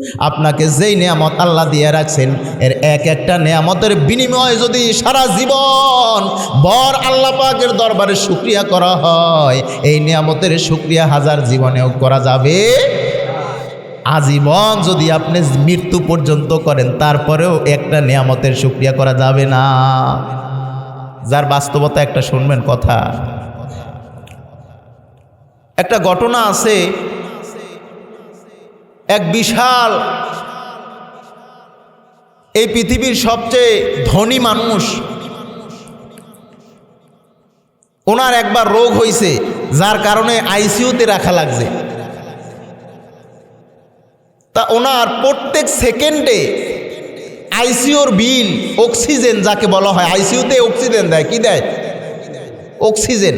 আপনাকে যেই নিয়ামত আল্লাহ দিয়ে রাখছেন, এর এক একটা নিয়ামতের বিনিময়ে যদি সারা জীবন বর আল্লাহ পাকের দরবারে শুক্রিয়া করা হয়, এই নিয়ামতের শুক্রিয়া হাজার জীবনেও করা যাবে। আজীবন যদি আপনি মৃত্যু পর্যন্ত করেন, তারপরেও একটা নিয়ামতের শুক্রিয়া করা যাবে না। যার বাস্তবতা একটা শুনবেন কথা। একটা ঘটনা আছে এক বিশাল, এই পৃথিবীর সবচেয়ে ধনী মানুষ। ওনার একবার রোগ হয়েছে যার কারণে আইসিইউতে রাখা লাগছে। তা ওনার প্রত্যেক সেকেন্ডে আইসিওর বিল, অক্সিজেন যাকে বলা হয়, আইসিইউতে অক্সিজেন দেয়, কি দেয়? অক্সিজেন।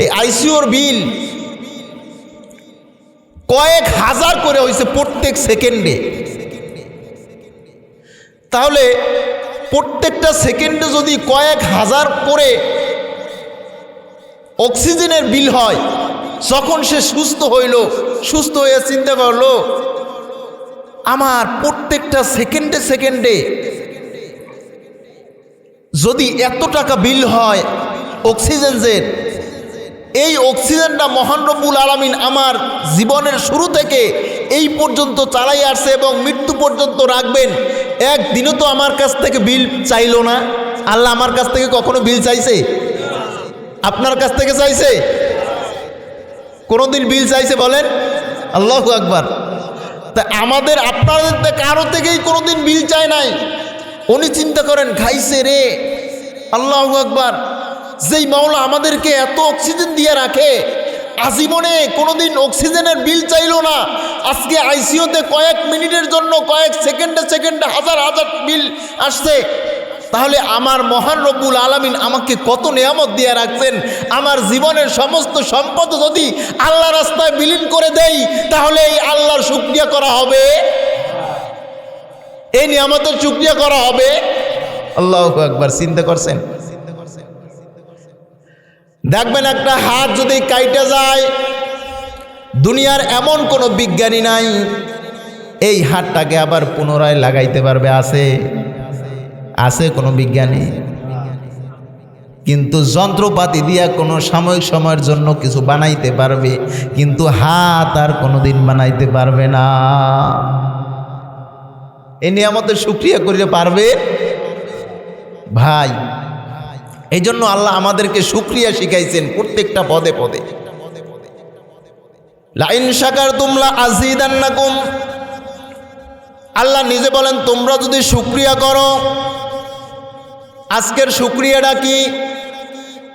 এই আইসিওর বিল কয়েক হাজার করে হয়েছে প্রত্যেক সেকেন্ডে। তাহলে প্রত্যেকটা সেকেন্ডে যদি কয়েক হাজার করে অক্সিজেনের বিল হয়, যখন সে সুস্থ হইল, সুস্থ হয়ে চিন্তা করল, আমার প্রত্যেকটা সেকেন্ডে সেকেন্ডে যদি এত টাকা বিল হয় অক্সিজেনের এই অক্সিজেনটা মহান রব্বুল আলমিন আমার জীবনের শুরু থেকে এই পর্যন্ত চালাই আসছে এবং মৃত্যু পর্যন্ত রাখবেন। একদিনও তো আমার কাছ থেকে বিল চাইলো না। আল্লাহ আমার কাছ থেকে কখনো বিল চাইছে? আপনার কাছ থেকে চাইছে? কোনোদিন বিল চাইছে বলেন? আল্লাহ আকবার। তা আমাদের আপনাদের কারও থেকেই কোনোদিন বিল চায় নাই। উনি চিন্তা করেন, খাইছে রে। আল্লাহ আকবার। যেই মাওলা আমাদেরকে এত অক্সিজেন দিয়ে রাখে, আজীবনে কোনোদিন অক্সিজেনের বিল চাইলো না। আজকে আইসিইউতে কয়েক মিনিটের জন্য, কয়েক সেকেন্ডে সেকেন্ডে হাজার হাজার বিল আসছে। তাহলে আমার মহান রব্বুল আলমিন আমাকে কত নিয়ামত দিয়ে রাখছেন? আমার জীবনের সমস্ত সম্পদ যদি আল্লাহ রাস্তায় বিলীন করে দেই, তাহলে এই আল্লাহর শুক্রিয়া করা হবে। এই নিয়ামতের শুক্রিয়া করা হবে। আল্লাহ একবার চিন্তা করছেন? দেখবেন একটা হাত যদি কাইটে যায়, দুনিয়ার এমন কোনো বিজ্ঞানী নাই, এই হাতটাকে আবার পুনরায় লাগাইতে পারবে, আছে? আছে কোনো বিজ্ঞানী? কিন্তু যন্ত্রপাতি দিয়া কোনো সাময়িক সময়ের জন্য কিছু বানাইতে পারবে, কিন্তু হাত আর কোনোদিন বানাইতে পারবে না। এ নিয়ে আমাদের সুক্রিয়া করিতে পারবে? ভাই এই জন্য আল্লাহ আমাদেরকে সুক্রিয়া শিখাইছেন প্রত্যেকটা পদে পদে। লাইন শাকার তুমলা আজিদান্নাকুম। আল্লাহ নিজে বলেন, তোমরা যদি সুক্রিয়া করো, আজকের সুক্রিয়াটা কি?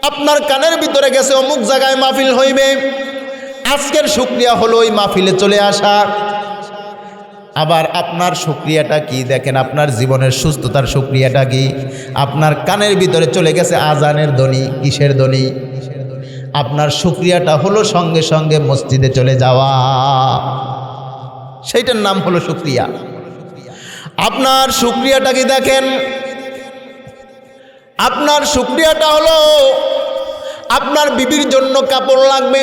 আপনার কানের ভিতরে গেছে অমুক জায়গায় মাহফিল হইবে। আজকের সুক্রিয়া হলো ওই মাহফিলে চলে আসা। আবার আপনার সুক্রিয়াটা কি? দেখেন, আপনার জীবনের সুস্থতার সুক্রিয়াটা কি? আপনার কানের ভিতরে চলে গেছে আজানের ধ্বনি কিসের ধ্বনি আপনার সুক্রিয়াটা হলো সঙ্গে সঙ্গে মসজিদে চলে যাওয়া। সেইটার নাম হলো সুক্রিয়া। আপনার সুক্রিয়াটা কি দেখেন? আপনার সুক্রিয়াটা হলো আপনার বিবির জন্য কাপড় লাগবে,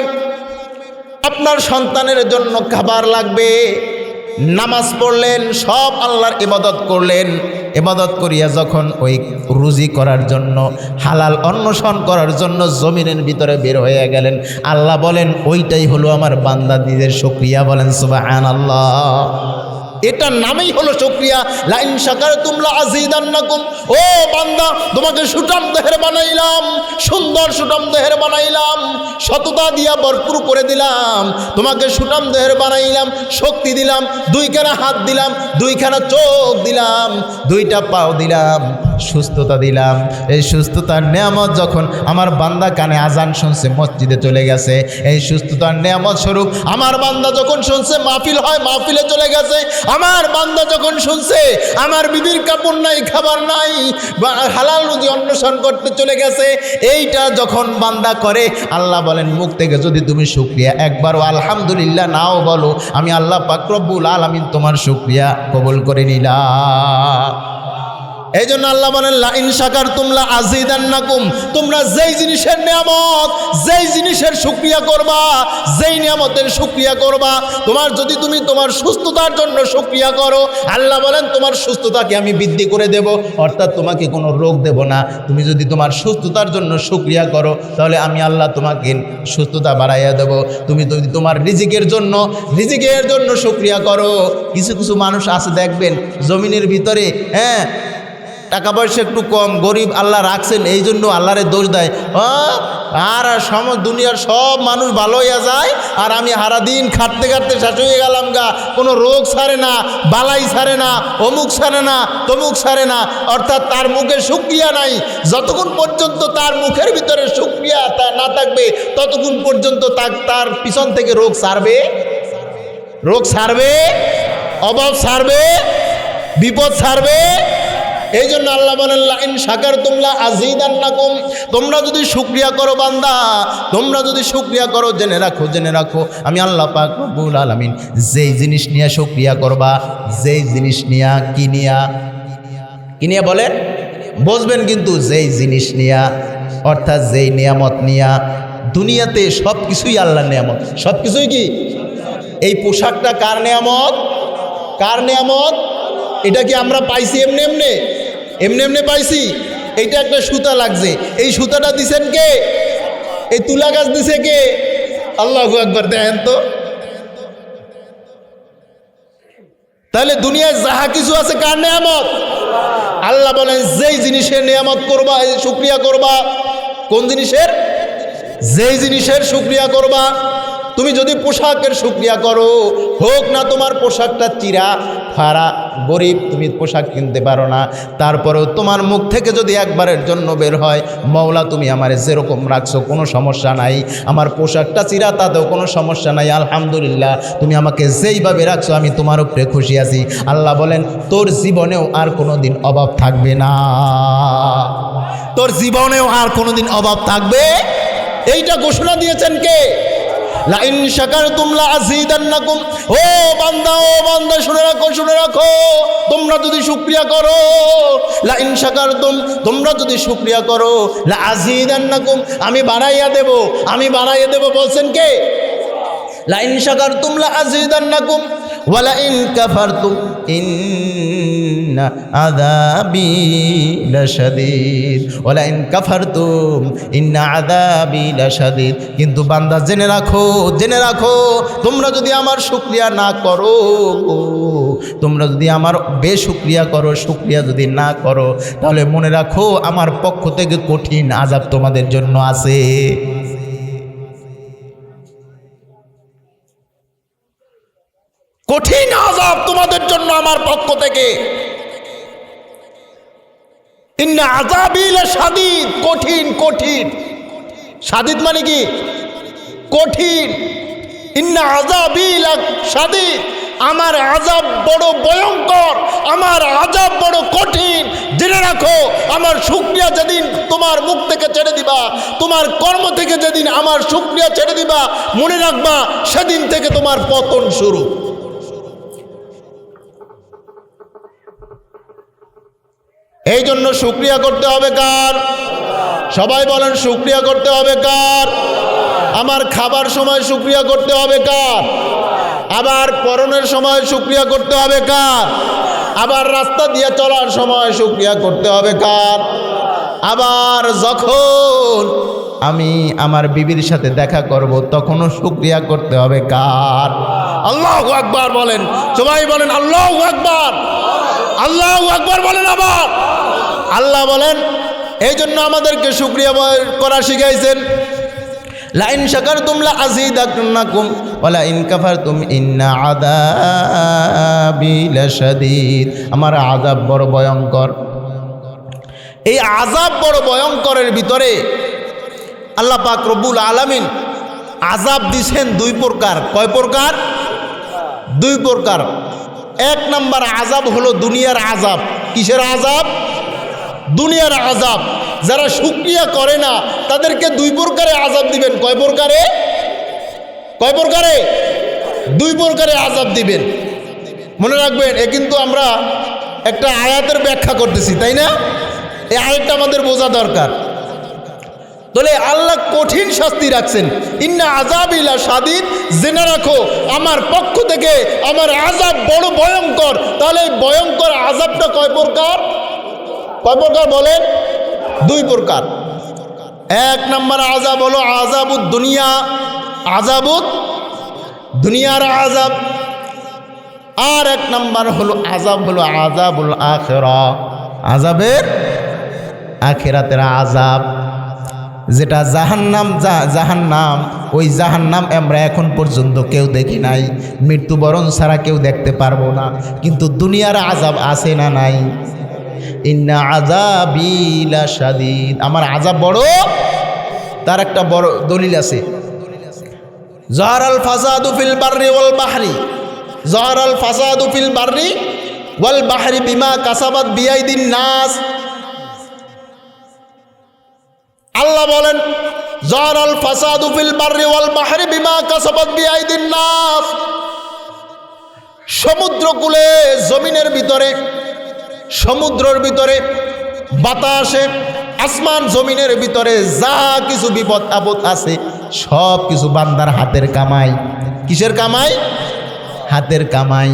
আপনার সন্তানের জন্য খাবার লাগবে। নামাজ পড়লেন, সব আল্লাহর ইবাদত করলেন। ইবাদত করিয়া যখন ওই রুজি করার জন্য, হালাল অন্বেষণ করার জন্য জমিনের ভিতরে বের হয়ে গেলেন, আল্লাহ বলেন, ওইটাই হলো আমার বান্দা নিজের বলেন সুবাহ আল্লাহ এটার নামেই হলো সক্রিয়া। লাইন সাকার তুমলা আজিদান্নাকুম ও বান্দা, তোমাকে সুটাম দেহের বানাইলাম, সুন্দর সুটাম দেহের বানাইলাম, সততা দিয়া ভরপুর করে দিলাম, তোমাকে সুটাম দেহের বানাইলাম, শক্তি দিলাম, দুইখানা হাত দিলাম, দুইখানা চোখ দিলাম, দুইটা পাও দিলাম। সুস্থতা দিলাম। এই সুস্থতার নিয়ামত যখন আমার বান্দা কানে আজান শুনছে, মসজিদে চলে গেছে। এই সুস্থতার নিয়ামত স্বরূপ আমার বান্দা যখন শুনছে, মাহফিল হয়, মাহফিলে চলে গেছে। আমার বান্দা যখন শুনছে, আমার বিবির কাপড় নাই, খাবার নাই, বা হালাল রুজি অন্বেষণ করতে চলে গেছে, এইটা যখন বান্দা করে, আল্লাহ বলেন, মুখ থেকে যদি তুমি শুক্রিয়া একবারও আলহামদুলিল্লাহ নাও বলো, আমি আল্লাহ পাকরব্বুল আলমিন তোমার শুক্রিয়া কবুল করে নিলাম। এই জন্য আল্লাহ বলেন, লাইন শাকার তুমলা আজিদান নাকুম তোমরা যেই জিনিসের নিয়ামত, যেই জিনিসের সুক্রিয়া করবা, যেই নিয়ামতের সুক্রিয়া করবা, তোমার যদি তুমি তোমার সুস্থতার জন্য সুক্রিয়া করো, আল্লাহ বলেন, তোমার সুস্থতাকে আমি বৃদ্ধি করে দেব, অর্থাৎ তোমাকে কোনো রোগ দেব না। তুমি যদি তোমার সুস্থতার জন্য সুক্রিয়া করো, তাহলে আমি আল্লাহ তোমাকে সুস্থতা বাড়াইয়া দেব। তুমি যদি তোমার রিজিকের জন্য রিজিকের জন্য সুক্রিয়া করো। কিছু কিছু মানুষ আছে, দেখবেন, জমিনের ভিতরে হ্যাঁ টাকা পয়সা একটু কম, গরিব আল্লাহ রাখছেন, এই জন্য আল্লাহরে দোষ দেয়। আর সম দুনিয়ার সব মানুষ ভালো হইয়া যায়, আর আমি হারাদিন খাটতে খাটতে শেষ হয়ে গেলাম গা। কোনো রোগ সারে না, বালাই সারে না, অমুক সারে না, তমুক সারে না। অর্থাৎ তার মুখে সুক্রিয়া নাই। যতক্ষণ পর্যন্ত তার মুখের ভিতরে সুক্রিয়া তা না থাকবে, ততক্ষণ পর্যন্ত তার পিছন থেকে রোগ সারবে। রোগ সারবে, অভাব সারবে, বিপদ সারবে। এই জন্য আল্লাহ বলেন, লাইন সাকার তোমরা আজিদান নাকুম তোমরা যদি শুক্রিয়া করো বান্দা, তোমরা যদি শুক্রিয়া করো, জেনে রাখো জেনে রাখো, আমি আল্লাহ পাক রব্বুল আলামিন যেই জিনিস নিয়ে শুক্রিয়া করবা, যেই জিনিস নিয়া কি নিয়া? কি নিয়ে বলেন? কিন্তু যেই জিনিস নিয়া, অর্থাৎ যেই নিয়ামত নিয়া, দুনিয়াতে সব কিছুই আল্লাহর নিয়ামত। সব কিছুই কি? এই পোশাকটা কার নিয়ামত? কার নিয়ামত? এটা কি আমরা পাইছি এমনি এমনি? এমনি এমনি পাইছি? এইটা একটা সুতা লাগছে। এই সুতাটা দিছেন কে? এই তুলা গাছ দিছে কে? আল্লাহ একবার দেখেন তো। তাহলে দুনিয়ায় যাহা কিছু আছে কার নিয়ামত? আল্লাহ বলেন, যেই জিনিসের নিয়ামত করবা শুক্রিয়া করবা। কোন জিনিসের? যেই জিনিসের শুক্রিয়া করবা। তুমি যদি পোশাকের শুক্রিয়া করো, হোক না তোমার পোশাকটা চিরা ফাড়া গরিব, তুমি পোশাক কিনতে পারো না। তারপরেও তোমার মুখ থেকে যদি একবারের জন্য বের হয় মৌলা তুমি আমার যেরকম রাখছো, কোনো সমস্যা নাই। আমার পোশাকটা চিরা, তাতেও কোনো সমস্যা নাই। আলহামদুলিল্লাহ, তুমি আমাকে যেইভাবে রাখছো, আমি তোমার উপরে খুশি আছি। আল্লাহ বলেন, তোর জীবনেও আর কোনো দিন অভাব থাকবে না। তোর জীবনেও আর কোনো দিন অভাব থাকবে? এইটা ঘোষণা দিয়েছেন কে? লাইন শাকার তুমলা আজিদান্নাকুম ও বান্দা ও বান্দা, শুনে রাখো শুনে রাখো। তোমরা যদি শুক্রিয়া করো, লাইন শাকার তুম তোমরা যদি শুক্রিয়া করো, লা আজিদান্নাকুম আমি বাড়াইয়া দেব, আমি বাড়াইয়া দেব, বলছেন কে? লাইন শাকার তুমলা আজিদান্নাকুম ওয়ালা ইন কাফারতুম আযাবি লাশাদীদ। ওয়ালা ইন কাফারতুম, ইন্না আযাবি লাশাদীদ। কিন্তু বান্দা, জেনে রাখো জেনে রাখো, তোমরা যদি আমার শুকরিয়া না করো, তোমরা যদি আমার বেশুক্রিয়া করো, শুক্রিয়া যদি না করো, তাহলে মনে রাখো, আমার পক্ষ থেকে কঠিন আজাব তোমাদের জন্য আছে। কঠিন আজাব তোমাদের জন্য আমার পক্ষ থেকে। আজাবিল কঠিন কঠিন। সাদিদ মানে কি? কঠিন। ইন্না আজাবিল সাদিদ আমার আজাব বড় ভয়ঙ্কর, আমার আজাব বড় কঠিন। জেনে রাখো, আমার শুক্রিয়া যেদিন তোমার মুখ থেকে ছেড়ে দিবা, তোমার কর্ম থেকে যেদিন আমার শুক্রিয়া ছেড়ে দিবা, মনে রাখবা, সেদিন থেকে তোমার পতন শুরু। এই জন্য শুক্রিয়া করতে হবে কার? সবাই বলেন শুক্রিয়া করতে হবে কার? আমার খাবার সময় শুক্রিয়া করতে হবে কার? আবার পরনের সময় শুক্রিয়া করতে হবে কার? আবার রাস্তা দিয়ে চলার সময় শুক্রিয়া করতে হবে কার? আবার যখন আমি আমার বিবির সাথে দেখা করব, তখনও শুক্রিয়া করতে হবে কার? আল্লাহ আকবার বলেন। সবাই বলেন আল্লাহ আকবার। আল্লাহ আকবার বলেন আবার। আল্লাহ বলেন, এই জন্য আমাদেরকে শুক্রিয়া করা শিখাইছেন, লাইন শাকার তুমলা আজিদ আকুম ওলা ইন কাফার তুম ইন্না আদাবি লাশাদীদ। আমার আজাব বড় ভয়ঙ্কর। এই আজাব বড় ভয়ঙ্করের ভিতরে আল্লাহ পাক রব্বুল আলামিন আজাব দিছেন দুই প্রকার। কয় প্রকার? দুই প্রকার। এক নাম্বার আজাব হলো দুনিয়ার আজাব কিসের আজাব দুনিয়ার আজাব যারা শুক্রিয়া করে না, তাদেরকে দুই প্রকারে আজাব দিবেন। কয় প্রকারে? কয় প্রকারে? দুই প্রকারে আজাব দিবেন। মনে রাখবেন, এ কিন্তু আমরা একটা আয়াতের ব্যাখ্যা করতেছি, তাই না? এই আয়াতটা আমাদের বোঝা দরকার। তাহলে আল্লাহ কঠিন শাস্তি রাখছেন। ইন্না আজাব ইলা স্বাধীন জেনে রাখো, আমার পক্ষ থেকে আমার আজাব বড় ভয়ঙ্কর। তাহলে ভয়ঙ্কর আজাবটা কয় প্রকার? কয় প্রকার বলেন? দুই প্রকার। এক নম্বর আজাব হলো আজাবুদ দুনিয়া। আজাবুদ দুনিয়ার আজাব আর এক নাম্বার হলো আজাব হলো আজাবুল আখেরা। আজাবের আখেরাতের আজাব যেটা জাহান্নাম জাহান্নাম, ওই জাহান্নাম আমরা এখন পর্যন্ত কেউ দেখি নাই। মৃত্যুবরণ ছাড়া কেউ দেখতে পারব না। কিন্তু দুনিয়ার আজাব আছে না নাই? ইন্না আজাবিলা সাদিদ আমার আজাব বড়, তার একটা বড় দলিল আছে। জহর আল ফাসাদু ফিল বাররি ওয়াল বাহরি। জহর আল ফাসাদু ফিল বাররি ওয়াল বাহরি বিমা কাসাবাত বিয়াইদিন নাস। আল্লাহ বলেন জহর আল ফাসাদু ফিল বাররি ওয়াল বাহরি বিমা কাসাবাত বিয়াইদিন নাস। সমুদ্রকূলে, জমিনের ভিতরে সমুদ্রের ভিতরে বাতাসে আসমান জমিনের ভিতরে যা কিছু বিপদ আপদ আছে, সব কিছু বান্দার হাতের কামাই। কিসের কামাই? হাতের কামাই।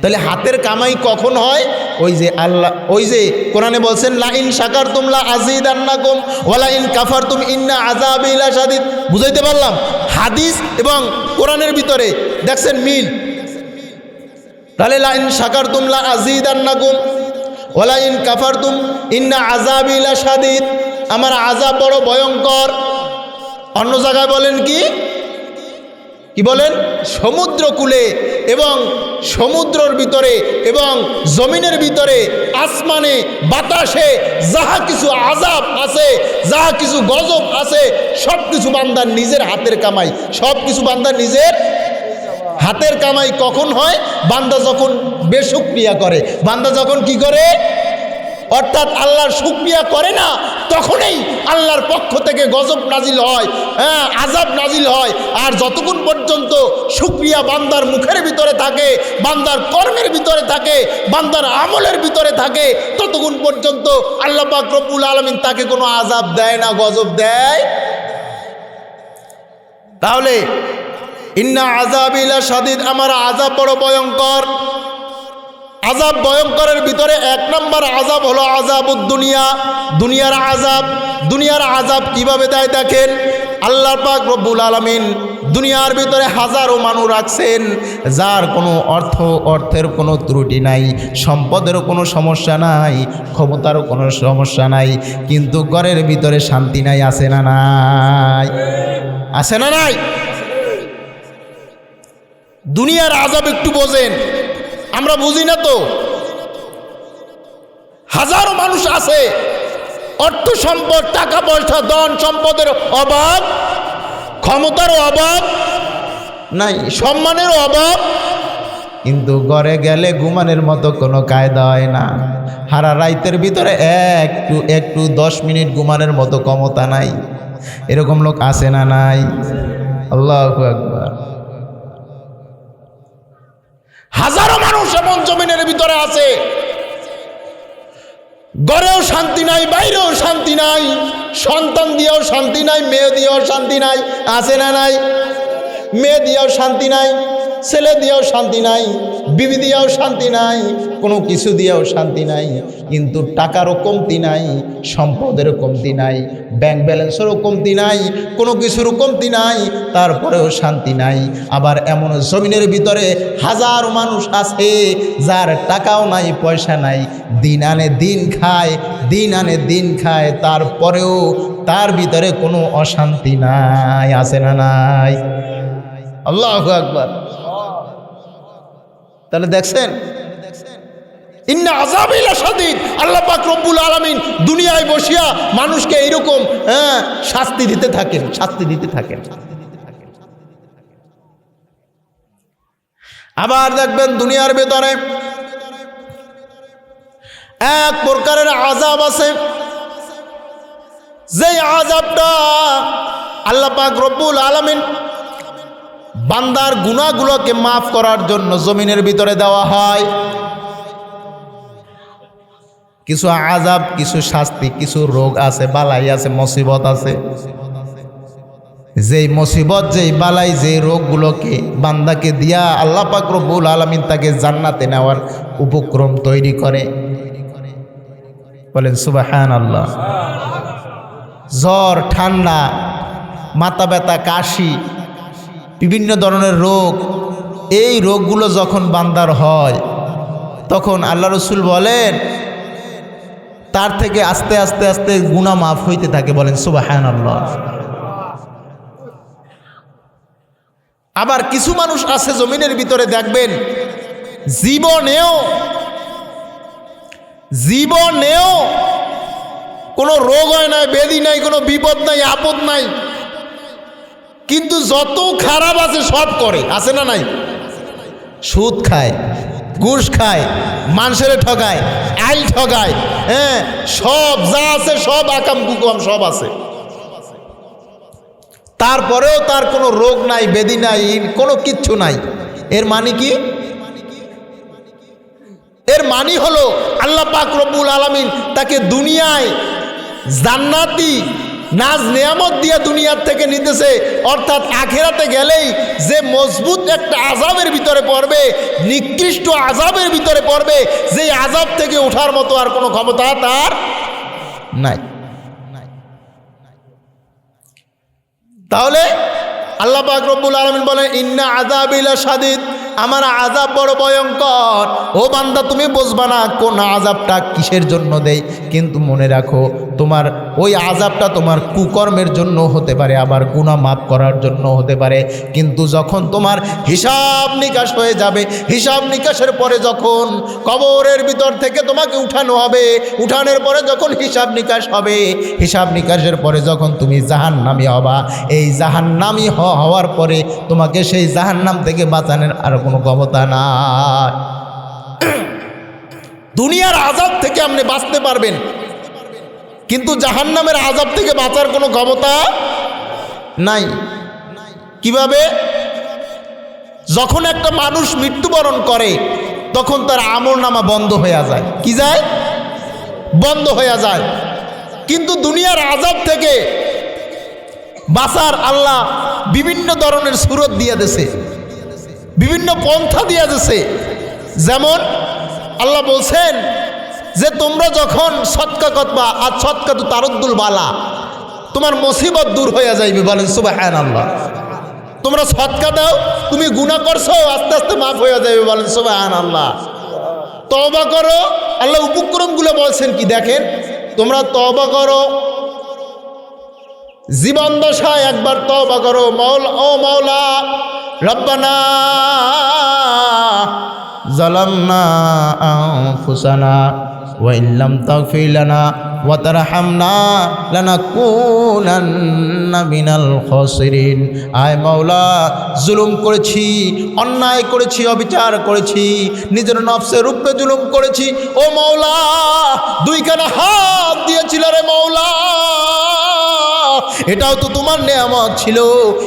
তাহলে হাতের কামাই কখন হয়? ওই যে আল্লাহ, ওই যে কোরআনে বলছেন, লাইন সাকার তুমলা আজিদ আন্নাকুম ওয়ালা ইন কাফার তুম ইন্না আজাবিলা সাদিদ বুঝাইতে পারলাম? হাদিস এবং কোরআনের ভিতরে দেখছেন মিল। তাহলে লাইন সাকার তুমলা আজিদ আন্নাকুম ওলা ইন কাফারতুম, ইন্না আজাবিলা সাদিদ আমার আজাব বড় ভয়ঙ্কর। অন্য জায়গায় বলেন কি? কি বলেন? সমুদ্র সমুদ্রকূলে এবং সমুদ্রর ভিতরে এবং জমিনের ভিতরে, আসমানে, বাতাসে যাহা কিছু আজাব আছে, যাহা কিছু গজব আছে সব কিছু বান্দার নিজের হাতের কামাই। সব কিছু বান্দার নিজের হাতের কামাই কখন হয়? বান্দা যখন বেসুক্রিয়া করে। বান্দা যখন কি করে? অর্থাৎ আল্লাহর শুক্রিয়া করে না, তখনই আল্লাহর পক্ষ থেকে গজব নাজিল হয় হ্যাঁ আজাব নাজিল হয়। আর যতক্ষণ পর্যন্ত সুক্রিয়া বান্দার মুখের ভিতরে থাকে, বান্দার কর্মের ভিতরে থাকে, বান্দার আমলের ভিতরে থাকে, ততক্ষণ পর্যন্ত আল্লাহ পাক রব্বুল আলমিন তাকে কোনো আজাব দেয় না, গজব দেয়। তাহলে, ইন্না আজাবিলা সাদিদ আমার আজাব বড় ভয়ঙ্কর। আজাব ভয়ঙ্করের ভিতরে এক নম্বর আজাব হলো আজাবুদ দুনিয়া। দুনিয়ার আজাব দুনিয়ার আজাব কীভাবে দেয় দেখেন? আল্লাহ পাক রব্বুল আলমিন দুনিয়ার ভিতরে হাজারো মানুষ রাখছেন, যার কোনো অর্থ, অর্থের কোনো ত্রুটি নাই সম্পদেরও কোনো সমস্যা নাই, ক্ষমতারও কোনো সমস্যা নাই, কিন্তু ঘরের ভিতরে শান্তি নাই, আছে না নাই? আছে না নাই? দুনিয়ার আজাব একটু বোঝেন। আমরা বুঝি না তো। হাজারো মানুষ আছে। অর্থ সম্পদ টাকা পয়সা ধন সম্পদের অভাব ক্ষমতার অভাব নাই। সম্মানের অভাব। কিন্তু ঘরে গেলে ঘুমানের মতো কোনো কায়দা হয় না। হারা রাইতের ভিতরে একটু একটু দশ মিনিট ঘুমানোর মতো ক্ষমতা নাই। এরকম লোক আছে না নাই? আল্লাহ আকবার। হাজারো ভিতরে আছে। ঘরেও শান্তি নাই, বাইরেও শান্তি নাই, সন্তান দিয়েও শান্তি নাই, মেয়ে দিয়েও শান্তি নাই, আছে না নাই? মেয়ে দিয়েও শান্তি নাই। ছেলে দিয়েও শান্তি নাই, বিবি দিয়েও শান্তি নাই, কোনো কিছু দিয়েও শান্তি নাই, কিন্তু টাকারও কমতি নাই সম্পদেরও কমতি নাই ব্যাংক ব্যালেন্সেরও কমতি নাই, কোনো কিছুরও কমতি নাই, তারপরেও শান্তি নাই। আবার এমন জমিনের ভিতরে হাজার মানুষ আছে, যার টাকাও নাই, পয়সা নাই, দিন আনে দিন খায়, দিন আনে দিন খায়, তারপরেও তার ভিতরে কোনো অশান্তি নাই, আছে না নাই? আল্লাহ আকবার। তাহলে দেখছেন? ইন্না রব্বুল দুনিয়ায় বসিয়া মানুষকে এইরকম হ্যাঁ শাস্তি দিতে থাকেন, শাস্তি দিতে থাকেন। আবার দেখবেন দুনিয়ার ভেতরে এক প্রকারের আজাব আছে। যে আজাবটা আল্লাহ পাক রব্বুল আলমিন বান্দার গুণাগুলোকে মাফ করার জন্য জমিনের ভিতরে দেওয়া হয়। কিছু আজাব কিছু শাস্তি, কিছু রোগ আছে, বালাই আছে, মুসিবত আছে। যেই মুসিবত, যেই বালাই, যেই রোগগুলোকে বান্দাকে দিয়া আল্লাহ পাক রব্বুল আলমিন তাকে জান্নাতে নেওয়ার উপক্রম তৈরি করে। বলেন সুবাহান আল্লাহ জ্বর, ঠান্ডা, মাথা ব্যথা, কাশি বিভিন্ন ধরনের রোগ, এই রোগগুলো যখন বান্দার হয়, তখন আল্লাহ রসুল বলেন, তার থেকে আস্তে আস্তে আস্তে গুণা মাফ হইতে থাকে বলেন সুবাহান আল্লাহ আবার কিছু মানুষ আছে জমিনের ভিতরে দেখবেন, জীবনেও জীবনেও কোনো রোগ হয় নাই, বেদি নাই, কোনো বিপদ নাই, আপদ নাই কিন্তু যত খারাপ আছে সব করে। আছে না নাই? সুদ খায়, ঘুষ খায়, মানুষের ঠগায়, আইল ঠগায় হ্যাঁ সব যা আছে সব আকাম কুকাম সব আছে। তারপরেও তার কোনো রোগ নাই, বেদি নাই কোনো কিচ্ছু নাই। এর মানে কি? এর মানে হলো আল্লাহ পাক রব্বুল আলমিন তাকে দুনিয়ায় জান্নাতি নাজ নিয়ামত দিয়ে দুনিয়ার থেকে নিতেছে, অর্থাৎ আখেরাতে গেলেই যে মজবুত একটা আজাবের ভিতরে পড়বে, নিকৃষ্ট আজাবের ভিতরে পড়বে যে আজাব থেকে ওঠার মতো আর কোনো ক্ষমতা তার নাই। তাহলে আল্লাহ পাক রব্বুল আলমিন বলেন, ইন্না আজাবিলা সাদিদ আমার আজাব বড় ভয়ঙ্কর। ও বান্দা, তুমি বুঝবা না কোন আজাবটা কিসের জন্য দেয়? কিন্তু মনে রাখো, তোমার ওই আজাবটা তোমার কুকর্মের জন্য হতে পারে, আবার গুণা মাফ করার জন্য হতে পারে। কিন্তু যখন তোমার হিসাব নিকাশ হয়ে যাবে, হিসাব নিকাশের পরে যখন কবরের ভিতর থেকে তোমাকে উঠানো হবে, উঠানোর পরে যখন হিসাব নিকাশ হবে, হিসাব নিকাশের পরে যখন তুমি জাহান নামি হবা, এই জাহান নামি হওয়ার পরে তোমাকে সেই জাহান নাম থেকে বাঁচানোর আর কোনো ক্ষমতা নাই। দুনিয়ার আজাদ থেকে আপনি বাঁচতে পারবেন। কিন্তু জাহান নামের আজাব থেকে বাঁচার কোনো ক্ষমতা নাই। কীভাবে? যখন একটা মানুষ মৃত্যুবরণ করে, তখন তার আমর নামা বন্ধ হয়ে যায়। কি যায়? বন্ধ হয়ে যায়। কিন্তু দুনিয়ার আজাব থেকে বাঁচার আল্লাহ বিভিন্ন ধরনের সুরত দিয়ে দেছে বিভিন্ন পন্থা দিয়ে দিছে যেমন আল্লাহ বলছেন যে তোমরা যখন সৎকা কতবা আর সৎকা তো তারদ্দুল বালা, তোমার মুসিবত দূর হয়ে যাইবে বলেন সুবাহ আল্লাহ তোমরা সৎকা দাও, তুমি গুণা করছ, আস্তে আস্তে মাফ হয়ে যাবে বলেন সুবাহ আল্লাহ তবা করো, আল্লাহ উপক্রমগুলো বলছেন কি দেখেন? তোমরা তবা করো, জীবন দশায় একবার তবা করো, মাওলা, ও মাওলা, রব্বানা জালামনা আনফুসানা। মিনাল খাসিরিন আয় মাওলা, জুলুম করেছি, অন্যায় করেছি, অবিচার করেছি, নিজের নফসের রূপে জুলুম করেছি। ও মাওলা, দুইখানা হাত দিয়েছিল রে মাওলা। এটাও তো তোমার নেয়ামত ছিল।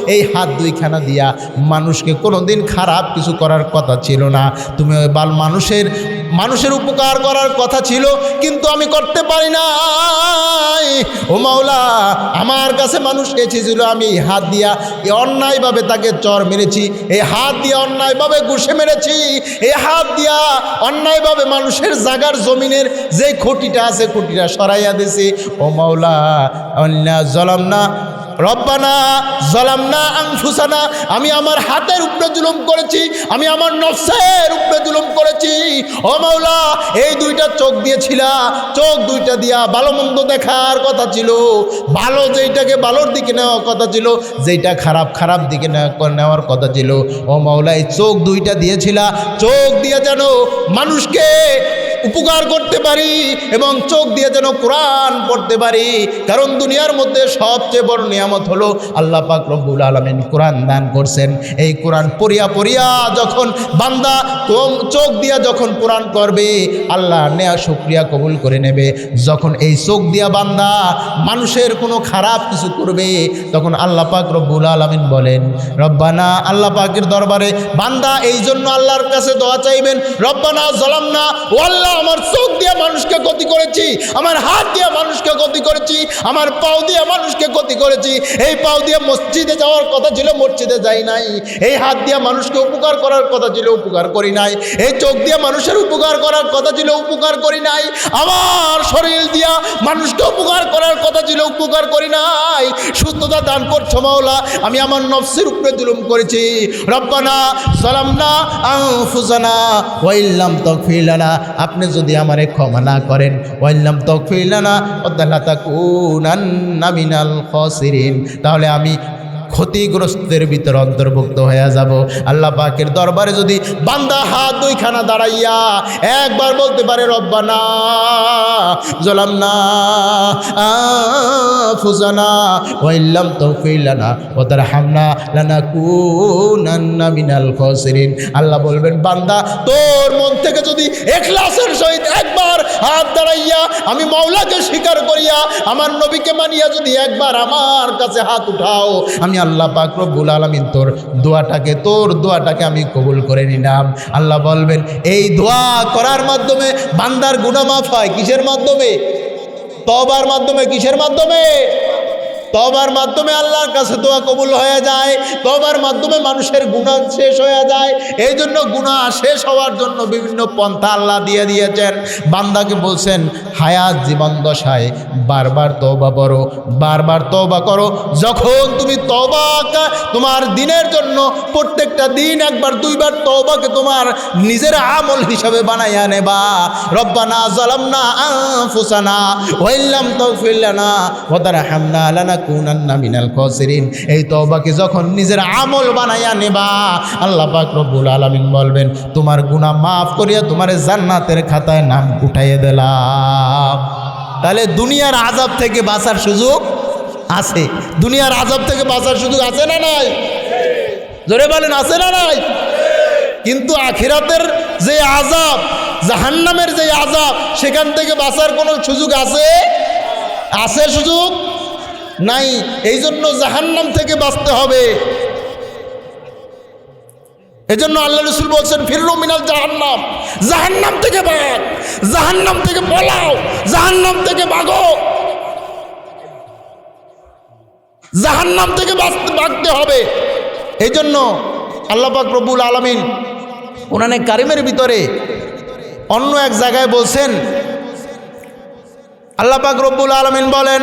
এই হাত দুইখানা দিয়া মানুষকে কোনোদিন খারাপ কিছু করার কথা ছিল না। তুমি ওই বাল মানুষের মানুষের উপকার করার কথা ছিল, কিন্তু আমি করতে পারি না ও মাওলা, আমার কাছে মানুষ এসেছিল, আমি হাত দিয়া এই অন্যায়ভাবে তাকে চর মেরেছি, এই হাত দিয়ে অন্যায়ভাবে ঘুষে মেরেছি, এই হাত দিয়া অন্যায়ভাবে মানুষের জাগার জমিনের যে খুঁটিটা আছে, খুঁটিটা সরাইয়া দিছি। ও মাওলা অন্যায় জলাম না। রব্বানা জলামনা আংফুসানা আমি আমার হাতের উপরে জুলুম করেছি, আমি আমার নফসের উপরে জুলুম করেছি। ও মাওলা, এই দুইটা চোখ দিয়েছিলা চোখ দুইটা দিয়া ভালো মন্দ দেখার কথা ছিল। ভালো যেইটাকে ভালোর দিকে নেওয়ার কথা ছিল, যেইটা খারাপ খারাপ দিকে নেওয়া- নেওয়ার কথা ছিল। ও মাওলা, এই চোখ দুইটা দিয়েছিলা চোখ দিয়ে যেন মানুষকে উপকার করতে পারি এবং চোখ দিয়ে যেন কোরআন পড়তে পারি। কারণ দুনিয়ার মধ্যে সবচেয়ে বড় নিয়ামত হলো আল্লাহ পাক রব্বুল আলমিন কোরআন দান করছেন। এই কোরআন পড়িয়া পড়িয়া যখন বান্দা তোম- চোখ দিয়া যখন কোরআন করবে আল্লাহ নেয়া শুক্রিয়া কবুল করে নেবে। যখন এই চোখ দিয়া বান্দা মানুষের কোনো খারাপ কিছু করবে, তখন আল্লাহ পাক রব্বুল আলমিন বলেন, রব্বানা, আল্লাহ পাকের দরবারে বান্দা এই জন্য আল্লাহর কাছে দোয়া চাইবেন। রব্বানা জলাম না ও আল্লাহ আমার চোখ দিয়ে মানুষকে গতি করেছি, আমার হাত দিয়ে মানুষকে গতি করেছি, আমার পাও দিয়ে মানুষকে গতি করেছি। এই পাও দিয়ে মসজিদে যাওয়ার কথা ছিল, মসজিদে যাই নাই। এই হাত দিয়ে মানুষকে উপকার করার কথা ছিল, উপকার করি নাই। এই চোখ দিয়ে মানুষের উপকার করার কথা ছিল, উপকার করি নাই। আমার শরীর দিয়া মানুষকে উপকার করার কথা ছিল, উপকার করি নাই। সুস্থতা দান করছ মাওলা, আমি আমার নফসের উপরে জুলুম করেছি। রব্বানা সালামনা আনফুসানা ওয়াইল্লাম তকফিলানা আপনি যদি আমারে ক্ষমা না করেন ওয়াল্লাম তকফিলানা ওদাল্লা তাকুনান্না মিনাল খাসিরিন। তাহলে আমি ক্ষতিগ্রস্তের ভিতর অন্তর্ভুক্ত হয়ে যাব। আল্লাহ পাকের দরবারে যদি বান্দা হাত দুইখানা দাঁড়াইয়া একবার বলতে পারে, রব্বানা জলাম না ফুজানা ওয়াইল্লাম তৌফিলানা ও তার হামনা লানা কুনান্না মিনাল খসিরিন। আল্লাহ বলবেন, বান্দা, তোর মন থেকে যদি এখলাসের সহিত একবার হাত দাঁড়াইয়া আমি মাওলাকে স্বীকার করিয়া, আমার নবীকে মানিয়া যদি একবার আমার কাছে হাত উঠাও, আমি আল্লাহ পাক রব্বুল আলামিন তোর দোয়াটাকে তোর দোয়াটাকে আমি কবুল করে নিলাম। আল্লাহ বলবেন, এই দোয়া করার মাধ্যমে বান্দার গুনাহ মাফ হয়। কিসের মাধ্যমে? তবার মাধ্যমে, কিসের মাধ্যমে? তবার মাধ্যমে আল্লাহর কাছে দোয়া কবুল হয়ে যায় তবার মাধ্যমে মানুষের গুণা শেষ হয়ে যায়। এই জন্য গুণা শেষ হওয়ার জন্য বিভিন্ন পন্থা আল্লাহ দিয়ে দিয়েছেন। বান্দাকে বলছেন, হায়াত জীবন দশায় বারবার তওবা করো, বারবার তবা করো। যখন তুমি তওবা তোমার দিনের জন্য প্রত্যেকটা দিন একবার, দুইবার তবাকে তোমার নিজের আমল হিসাবে বানাইয়া নেবা। রব্বানা জালামনা আনফুসানা ওয়াইল্লাম তাগফির লানা লানাকুনান্না মিনাল খাসিরিন। এই তওবাকে যখন নিজের আমল বানাইয়া নেবা, আল্লাহ পাক রব্বুল বলবেন, তোমার গুনাহ মাফ করিয়া তোমার জান্নাতের খাতায় নাম উঠাইয়ে দিলাম। তাহলে দুনিয়ার আজাব থেকে বাঁচার সুযোগ আছে। দুনিয়ার আজাব থেকে বাঁচার সুযোগ আছে না নাই? জোরে বলেন, আছে না নাই? কিন্তু আখিরাতের যে আজাব জাহান্নামের যে আজাব সেখান থেকে বাঁচার কোনো সুযোগ আছে? আছে সুযোগ? নাই এই জন্য জাহান্নাম থেকে বাঁচতে হবে। এজন্য আল্লাহ রসুল বলছেন ফিরলু মিনাল জাহান্নাম জাহান্নাম থেকে বাঘ জাহান্নাম থেকে পলাও, জাহান্নাম থেকে বাঘো জাহান্নাম থেকে বাঁচতে হবে। এই জন্য আল্লাহ পাক রব্বুল আলমিন ওনানে কারিমের ভিতরে অন্য এক জায়গায় বলছেন, আল্লাহ পাক রব্বুল আলমিন বলেন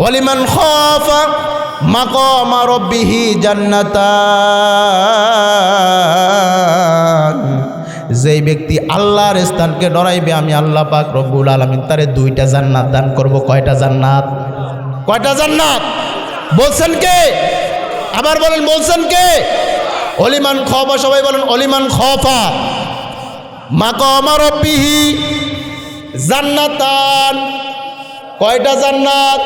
ওয়ালিমান খাফা মাকামা রব্বিহি জান্নাতান। যেই ব্যক্তি আল্লাহর স্থানকে ডরাইবে, আমি আল্লাহ পাক রব্বুল আলমিন তারে দুইটা জান্নাত দান করব। কয়টা জান্নাত? কয়টা জান্নাত? বলছেন কে? আবার বলেন, বলছেন কে? অলিমান খফা, সবাই বলেন অলিমান খফা মাকামা রব্বিহি জান্নাতান। কয়টা জান্নাত?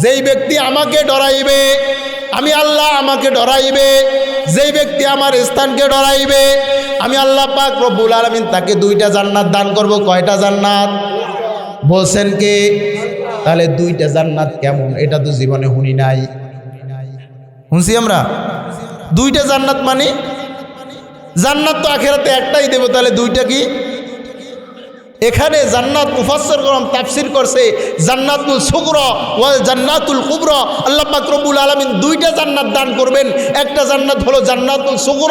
যেই ব্যক্তি আমাকে ডরাইবে, আমি আল্লাহ আমাকে ডরাইবে। যেই ব্যক্তি আমার স্থানকে ডরাইবে, আমি আল্লাহ পাক রব্বুল আলমিন তাকে দুইটা জান্নাত দান করব, কয়টা জান্নাত? বলছেন কে? তাহলে দুইটা জান্নাত কেমন? এটা তো জীবনে শুনি নাই। শুনছি আমরা? দুইটা জান্নাত মানে? জান্নাত তো আখেরাতে একটাই দেবো, তাহলে দুইটা কি? এখানে জান্নাত মুফাসসর করম তাফসির করছে জান্নাতুল সুগ্র ওয়াল জান্নাতুল কুবর। আল্লাহ রব্বুল আলামিন দুইটা জান্নাত দান করবেন। একটা জান্নাত হলো জান্নাতুল সুগ্র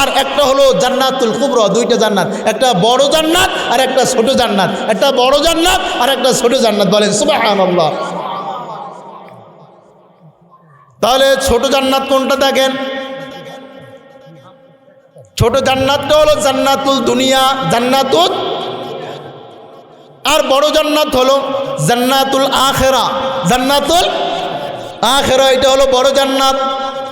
আর একটা হলো জান্নাতুল কুবর, দুইটা জান্নাত। একটা বড় জান্নাত আর একটা ছোট জান্নাত। একটা বড় জান্নাত আর একটা ছোট জান্নাত। বলেন, সুবহানাল্লাহ। তাহলে ছোট জান্নাত কোনটা দেখেন? ছোট জান্নাতটা হলো জান্নাতুল দুনিয়া, জান্নাতুল আর বড় জান্নাত হলো জান্নাতুল আখেরা। জান্নাতুল আখেরা এটা হলো বড় জান্নাত।